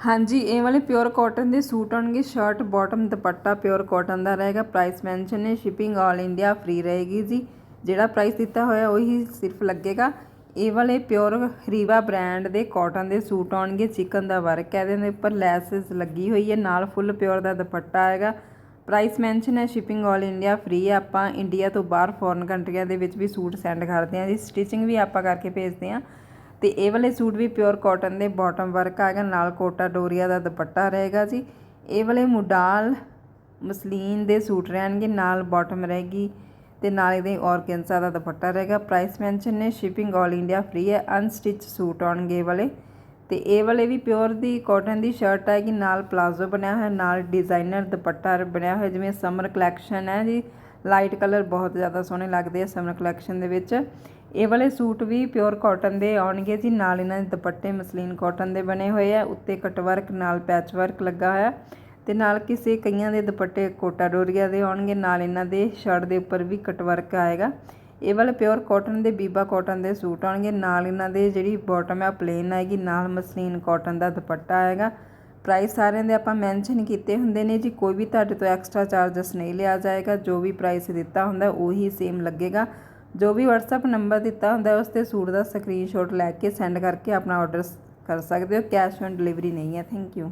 ਹਾਂਜੀ, ਇਹ ਵਾਲੇ ਪਿਓਰ ਕਾਟਨ ਦੇ ਸੂਟ ਆਉਣਗੇ shirt bottom dupatta pure cotton ਦਾ ਰਹੇਗਾ ਪ੍ਰਾਈਸ ਮੈਂਸ਼ਨ ਹੈ ਸ਼ਿਪਿੰਗ ਆਲ ਇੰਡੀਆ ਫ੍ਰੀ ਰਹੇਗੀ ਜੀ। ਜਿਹੜਾ ਪ੍ਰਾਈਸ ਦਿੱਤਾ ਹੋਇਆ, ਉਹੀ ਸਿਰਫ ਲੱਗੇਗਾ। ਇਹ ਵਾਲੇ ਪਿਓਰ ਰੀਵਾ ਬ੍ਰਾਂਡ ਦੇ ਕਾਟਨ ਦੇ ਸੂਟ ਆਉਣਗੇ ਚਿਕਨ ਦਾ ਵਰਕ ਹੈ, ਇਹਦੇ ਦੇ ਉੱਪਰ ਲੈਸਸ ਲੱਗੀ ਹੋਈ ਹੈ, ਨਾਲ ਫੁੱਲ ਪਿਓਰ ਦਾ ਦੁਪੱਟਾ ਆਏਗਾ। ਪ੍ਰਾਈਸ ਮੈਂਸ਼ਨ ਹੈ ਸ਼ਿਪਿੰਗ ਆਲ ਇੰਡੀਆ ਫ੍ਰੀ ਹੈ। ਆਪਾਂ ਇੰਡੀਆ ਤੋਂ ਬਾਹਰ ਫੋਰਨ ਕੰਟਰੀਆਂ ਦੇ ਵਿੱਚ ਵੀ ਸੂਟ ਸੈਂਡ ਕਰਦੇ ਹਾਂ ਜੀ। ਸਟਿਚਿੰਗ ਵੀ ਆਪਾਂ ਕਰਕੇ ਭੇਜਦੇ ਹਾਂ। ਤੇ ਇਹ ਵਾਲੇ ਸੂਟ ਵੀ ਪਿਓਰ ਕਾਟਨ ਦੇ ਬਾਟਮ ਵਰਕ ਆਏਗਾ ਨਾਲ ਕੋਟਾ ਡੋਰੀਆ ਦਾ ਦੁਪੱਟਾ ਰਹੇਗਾ ਜੀ। ਇਹ ਵਾਲੇ ਮੁਡਾਲ ਮਸਲੀਨ ਦੇ ਸੂਟ ਰਹਿਣਗੇ, ਨਾਲ ਬਾਟਮ ਰਹੇਗੀ ਤੇ ਨਾਲ ਇਹਦੇ ਔਰਗੈਂਜ਼ਾ ਦਾ ਦੁਪੱਟਾ ਰਹੇਗਾ। ਪ੍ਰਾਈਸ ਮੈਂਸ਼ਨ ਨੇ ਸ਼ਿਪਿੰਗ ਆਲ ਇੰਡੀਆ ਫ੍ਰੀ ਹੈ ਅਨਸਟਿਚ ਸੂਟ ਆਉਣਗੇ ਇਹ ਵਾਲੇ। ਤੇ ਇਹ ਵਾਲੇ ਵੀ ਪਿਓਰ ਦੀ ਕਾਟਨ ਦੀ ਸ਼ਰਟ ਆਏਗੀ ਨਾਲ ਪਲਾਜ਼ੋ ਬਣਿਆ ਹੋਇਆ, ਨਾਲ ਡਿਜ਼ਾਈਨਰ ਦੁਪੱਟਾ ਬਣਿਆ ਹੋਇਆ, ਜਿਵੇਂ ਸਮਰ ਕਲੈਕਸ਼ਨ ਹੈ ਜੀ। ਲਾਈਟ ਕਲਰ ਬਹੁਤ ਜ਼ਿਆਦਾ ਸੋਹਣੇ ਲੱਗਦੇ ਆ ਸਮਰ ਕਲੈਕਸ਼ਨ ਦੇ ਵਿੱਚ। ਇਹ ਵਾਲੇ ਸੂਟ ਵੀ ਪਿਓਰ ਕਾਟਨ ਦੇ ਆਉਣਗੇ ਜੀ, ਨਾਲ ਇਹਨਾਂ ਦੇ ਦੁਪੱਟੇ ਮਸਲੀਨ ਕਾਟਨ ਦੇ ਬਣੇ ਹੋਏ ਆ, ਉੱਤੇ ਕਟ ਵਰਕ ਨਾਲ ਪੈਚ ਵਰਕ ਲੱਗਾ ਹੋਇਆ। ਤੇ ਨਾਲ ਕਿਸੇ ਕਈਆਂ ਦੇ ਦੁਪੱਟੇ ਕੋਟਾ ਡੋਰੀਆ ਦੇ ਆਉਣਗੇ, ਨਾਲ ਇਹਨਾਂ ਦੇ ਸ਼ਰਟ ਦੇ ਉੱਪਰ ਵੀ ਕਟ ਵਰਕ ਆਏਗਾ। ਇਹ ਵਾਲੇ ਪਿਓਰ ਕਾਟਨ ਦੇ ਬੀਬਾ ਕਾਟਨ ਦੇ ਸੂਟ ਆਉਣਗੇ, ਨਾਲ ਇਹਨਾਂ ਦੇ ਜਿਹੜੀ ਬਾਟਮ ਹੈ ਪਲੇਨ ਆਏਗੀ, ਨਾਲ ਮਸਲੀਨ ਕਾਟਨ ਦਾ ਦੁਪੱਟਾ ਆਏਗਾ। ਪ੍ਰਾਈਸ ਸਾਰਿਆਂ ਦੇ ਆਪਾਂ ਮੈਂਸ਼ਨ ਕੀਤੇ ਹੁੰਦੇ ਨੇ ਜੀ, ਕੋਈ ਵੀ ਤੁਹਾਡੇ ਤੋਂ ਐਕਸਟਰਾ ਚਾਰजेस ਨਹੀਂ ਲਿਆ ਜਾਏਗਾ, ਜੋ ਵੀ ਪ੍ਰਾਈਸ ਦਿੱਤਾ ਹੁੰਦਾ ਉਹੀ ਸੇਮ ਲੱਗੇਗਾ। ਜੋ ਵੀ WhatsApp ਨੰਬਰ ਦਿੱਤਾ ਹੁੰਦਾ ਉਸ ਤੇ ਸੂਟ ਦਾ ਸਕਰੀਨਸ਼ਾਟ ਲੈ ਕੇ ਸੈਂਡ ਕਰਕੇ ਆਪਣਾ ਆਰਡਰ ਕਰ ਸਕਦੇ ਹੋ ਕੈਸ਼ ਔਨ ਡਿਲੀਵਰੀ ਨਹੀਂ ਹੈ ਥੈਂਕ ਯੂ